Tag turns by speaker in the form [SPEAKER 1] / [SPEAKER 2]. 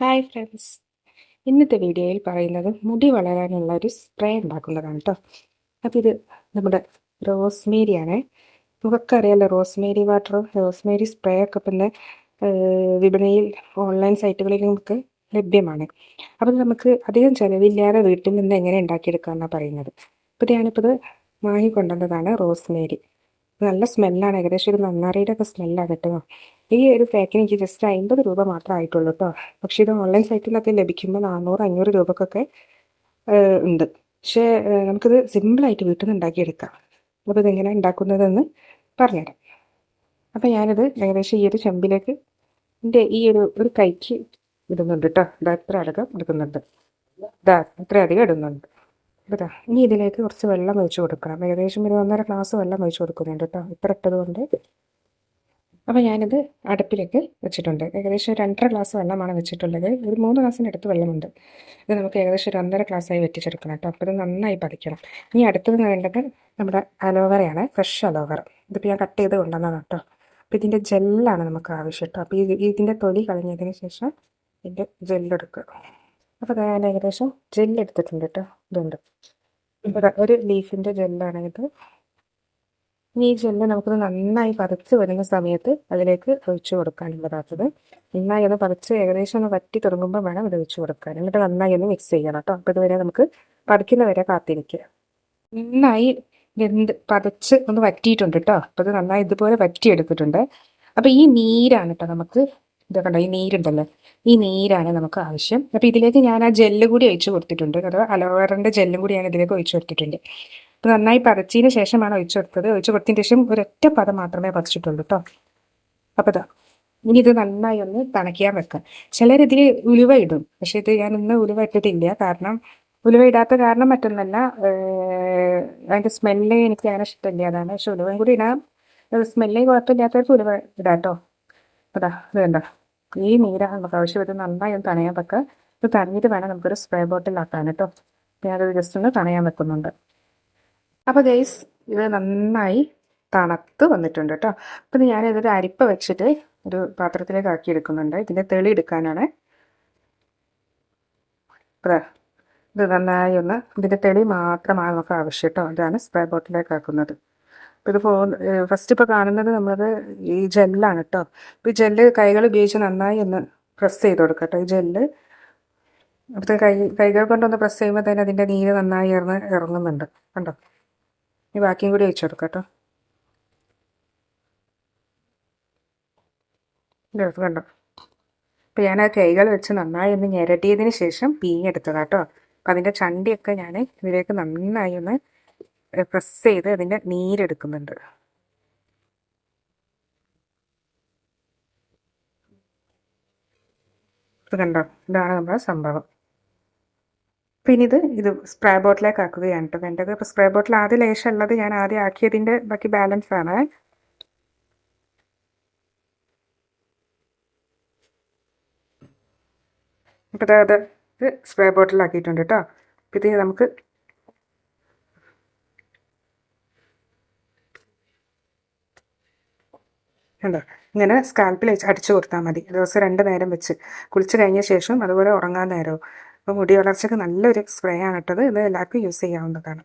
[SPEAKER 1] Hi friends ഇന്നത്തെ വീഡിയോയിൽ പറയുന്നത് മുടി വളരാനുള്ള ഒരു സ്പ്രേ ഉണ്ടാക്കുന്നതാണ് കേട്ടോ അപ്പോൾ ഇത് നമ്മുടെ റോസ്മേരി ആണ് നമുക്കൊക്കെ അറിയാമല്ലോ റോസ്മേരി വാട്ടർ റോസ്മേരി സ്പ്രേ ഒക്കെ പിന്നെ വിപണിയിൽ ഓൺലൈൻ സൈറ്റുകളിൽ നമുക്ക് ലഭ്യമാണ്. അപ്പോൾ നമുക്ക് അധികം ചിലവില്ലാതെ വീട്ടിൽ നിന്ന് എങ്ങനെ ഉണ്ടാക്കിയെടുക്കാമെന്നാണ് പറയുന്നത്. അപ്പോൾ ഞാനിപ്പോൾ ഇത് വാങ്ങിക്കൊണ്ടുവന്നതാണ് റോസ്മേരി. നല്ല സ്മെല്ലാണ് ഏകദേശം ഒരു നന്നാറിയുടെ ഒക്കെ സ്മെല്ലാണ് കേട്ടോ. ഈ ഒരു പാക്കിന് എനിക്ക് ജസ്റ്റ് അമ്പത് രൂപ മാത്രമേ ആയിട്ടുള്ളൂ കേട്ടോ പക്ഷേ ഇത് ഓൺലൈൻ സൈറ്റിലൊക്കെ ലഭിക്കുമ്പോൾ നാനൂറ് അഞ്ഞൂറ് രൂപക്കൊക്കെ ഉണ്ട്. പക്ഷേ നമുക്കിത് സിമ്പിളായിട്ട് വീട്ടിൽ നിന്ന് ഉണ്ടാക്കിയെടുക്കാം. അപ്പോൾ ഇതെങ്ങനെ ഉണ്ടാക്കുന്നതെന്ന് പറഞ്ഞുതരാം. അപ്പോൾ ഞാനിത് ഏകദേശം ഈ ഒരു ചെമ്പിലേക്ക് എന്റെ ഈ ഒരു ഒരു കൈക്ക് ഇടുന്നുണ്ട് കേട്ടോ ഇതാ ഇത്ര അടക്കം എടുക്കുന്നുണ്ട്. ഇതാ ഇത്ര അധികം ഇടുന്നുണ്ട്. ഇതാ ഇനി ഇതിലേക്ക് കുറച്ച് വെള്ളം ഒഴിച്ച് കൊടുക്കണം. ഏകദേശം ഒരു ഒന്നര ഗ്ലാസ് വെള്ളം ഒഴിച്ച് കൊടുക്കുന്നുണ്ട് കേട്ടോ ഇത്ര ഇട്ടത് കൊണ്ട് അപ്പോൾ ഞാനിത് അടുപ്പിലേക്ക് വെച്ചിട്ടുണ്ട്. ഏകദേശം രണ്ടര ഗ്ലാസ് വെള്ളമാണ് വെച്ചിട്ടുള്ളത്. ഒരു മൂന്ന് ഗ്ലാസിന്റെ അടുത്ത് വെള്ളമുണ്ട്. ഇത് നമുക്ക് ഏകദേശം ഒരു ഒന്നര ഗ്ലാസ്സായി വെറ്റിച്ചെടുക്കണം കേട്ടോ. അപ്പോൾ ഇത് നന്നായി പതിക്കണം. ഇനി അടുത്തത് വേണ്ടത് നമ്മുടെ അലോവറയാണ്. ഫ്രഷ് അലോവർ ഇതിപ്പോൾ ഞാൻ കട്ട് ചെയ്ത് കൊണ്ടുവന്നതാണ് കേട്ടോ. അപ്പോൾ ഇതിന്റെ ജെല്ലാണ് നമുക്ക് ആവശ്യം കേട്ടോ അപ്പോൾ ഇതിന്റെ തൊലി കളഞ്ഞതിന് ശേഷം ഇതിന്റെ ജെല്ലെടുക്കുക. അപ്പോൾ ഞാൻ ഏകദേശം ജെല്ലെടുത്തിട്ടുണ്ട് കേട്ടോ. ഇതുണ്ട്. ഒരു ലീഫിന്റെ ഇത് ഇനി ഈ ജെല്ല് നമുക്കത് നന്നായി പതച്ച് വരുന്ന സമയത്ത് അതിലേക്ക് ഒഴിച്ചു കൊടുക്കാനുള്ളതാത്തത് നന്നായി ഒന്ന് പതച്ച് ഏകദേശം ഒന്ന് വറ്റി തുടങ്ങുമ്പോൾ വേണം ഇത് ഒഴിച്ചു കൊടുക്കാൻ. എന്നിട്ട് നന്നായി ഒന്ന് മിക്സ് ചെയ്യണം കേട്ടോ. അപ്പോൾ ഇതുവരെ നമുക്ക് പതയ്ക്കുന്ന വരെ കാത്തിരിക്കുക നന്നായി വെന്ത് പതച്ച് ഒന്ന് വറ്റിയിട്ടുണ്ട് കേട്ടോ. അപ്പോൾ ഇത് നന്നായി ഇതുപോലെ വറ്റിയെടുത്തിട്ടുണ്ട്. അപ്പോൾ ഈ നീരാണ് കേട്ടോ നമുക്ക് ഇതൊക്കെ ഉണ്ടോ ഈ നീരുണ്ടല്ലോ. ഈ നീരാണ് നമുക്ക് ആവശ്യം. അപ്പോൾ ഇതിലേക്ക് ഞാൻ ആ ജെല്ല് കൂടി ഒഴിച്ചു കൊടുത്തിട്ടുണ്ട്. അഥവാ അലോവേറിന്റെ ജെല്ലും കൂടി ഞാൻ ഇതിലേക്ക് ഒഴിച്ചു കൊടുത്തിട്ടുണ്ട്. നന്നായി പതച്ചതിന് ശേഷമാണ് ഒഴിച്ചു കൊടുത്തത് ഒഴിച്ചു കൊടുത്തതിന് ശേഷം ഒരൊറ്റ പദം മാത്രമേ പതച്ചിട്ടുള്ളൂ കേട്ടോ അപ്പോൾ ഇതാ ഇനി ഇത് നന്നായി ഒന്ന് തണയ്ക്കാൻ വെക്കാം. ചിലരിതിൽ ഉലുവ ഇടും. പക്ഷെ ഇത് ഞാൻ ഇന്ന് ഉലുവ ഇട്ടിട്ടില്ല. കാരണം ഉലുവ ഇടാത്ത കാരണം മറ്റൊന്നല്ല അതിന്റെ സ്മെല്ല് എനിക്ക് അങ്ങനെ ഇഷ്ടമില്ല. അതാണ് പക്ഷെ ഉലുവയും കൂടി ഇടാം. സ്മെല്ല് കുഴപ്പമില്ലാത്തവർക്ക് ഉലുവ ഇടാട്ടോ അതാ ഇത് കണ്ടോ? ഈ നീരാണ് നമുക്ക് ആവശ്യം ഇത് നന്നായി ഒന്ന് തണയാൻ വെക്കുക ഇത് തണിഞ്ഞിട്ട് വേണം നമുക്കൊരു സ്പ്രേ ബോട്ടിൽ ബോട്ടിലാക്കാൻ കേട്ടോ ഞാനത് ജസ്റ്റ് ഒന്ന് തണയാൻ വെക്കുന്നുണ്ട്. അപ്പോൾ ഗൈസ് ഇത് നന്നായി തണുത്ത് വന്നിട്ടുണ്ട് കേട്ടോ അപ്പം ഞാനിതൊരു അരിപ്പ വെച്ചിട്ട് ഒരു പാത്രത്തിലേക്ക് ആക്കി എടുക്കുന്നുണ്ട്. ഇതിന്റെ തെളി എടുക്കാനാണ്. ഇത് നന്നായി ഒന്ന് ഇതിന്റെ തെളി മാത്രമാണ് നമുക്ക് ആവശ്യം കേട്ടോ അതാണ് സ്പ്രേ ബോട്ടിലേക്ക് ആക്കുന്നത്. അപ്പോൾ ഇത് പോ ഫസ്റ്റ് ഇപ്പോൾ കാണുന്നത് നമ്മളത് ഈ ജെല്ലാണ് കേട്ടോ അപ്പോൾ ഈ ജെല്ല് കൈകൾ ഉപയോഗിച്ച് നന്നായി ഒന്ന് പ്രസ് ചെയ്ത് കൊടുക്കുക കേട്ടോ ഈ ജെല്ല് അപ്പോൾ കൈ കൈകൾ കൊണ്ടൊന്ന് പ്രസ് ചെയ്യുമ്പോൾ തന്നെ അതിന്റെ നീര് നന്നായി ഇറന്ന് ഇറങ്ങുന്നുണ്ട് കണ്ടോ? ഈ ബാക്കിയും കൂടി അയച്ചു കൊടുക്കാം കേട്ടോ. കണ്ടോ? അപ്പോൾ ഞാൻ ആ കൈകൾ വെച്ച് നന്നായി ഒന്ന് ഞെരട്ടിയതിന് ശേഷം പീഞ്ഞെടുത്തത് കേട്ടോ. അപ്പം അതിന്റെ ചണ്ടിയൊക്കെ ഞാൻ ഇതിലേക്ക് നന്നായി ഒന്ന് പ്രസ് ചെയ്ത് അതിന്റെ നീരെടുക്കുന്നുണ്ട്. ഇത് കണ്ടോ? ഇതാണ് നമ്മുടെ സംഭവം. പിന്നെ ഇത് ഇത് സ്പ്രേ ബോട്ടിലേക്ക് ആക്കുകയാണ് കേട്ടോ വേണ്ടത് അപ്പോൾ സ്പ്രേ ബോട്ടിൽ ആദ്യം ലേശം ഉള്ളത് ഞാൻ ആദ്യം ആക്കിയതിന്റെ ബാക്കി ബാലൻസ് ആണ്. അപ്പോൾ അത് ഇത് സ്പ്രേ ബോട്ടിലാക്കിയിട്ടുണ്ട് കേട്ടോ അപ്പോൾ ഇത് നമുക്ക് ഉണ്ടോ ഇങ്ങനെ സ്കാൽപ്പിൽ അടിച്ചു കൊടുത്താൽ മതി. ദിവസം രണ്ട് നേരം വെച്ച്. കുളിച്ച് കഴിഞ്ഞ ശേഷം അതുപോലെ ഉറങ്ങാൻ നേരവും. അപ്പോൾ മുടി വളർച്ചയ്ക്ക് നല്ലൊരു സ്പ്രേ ആണ് ഇട്ടത് ഇത് എല്ലാവർക്കും യൂസ് ചെയ്യാവുന്നതാണ്.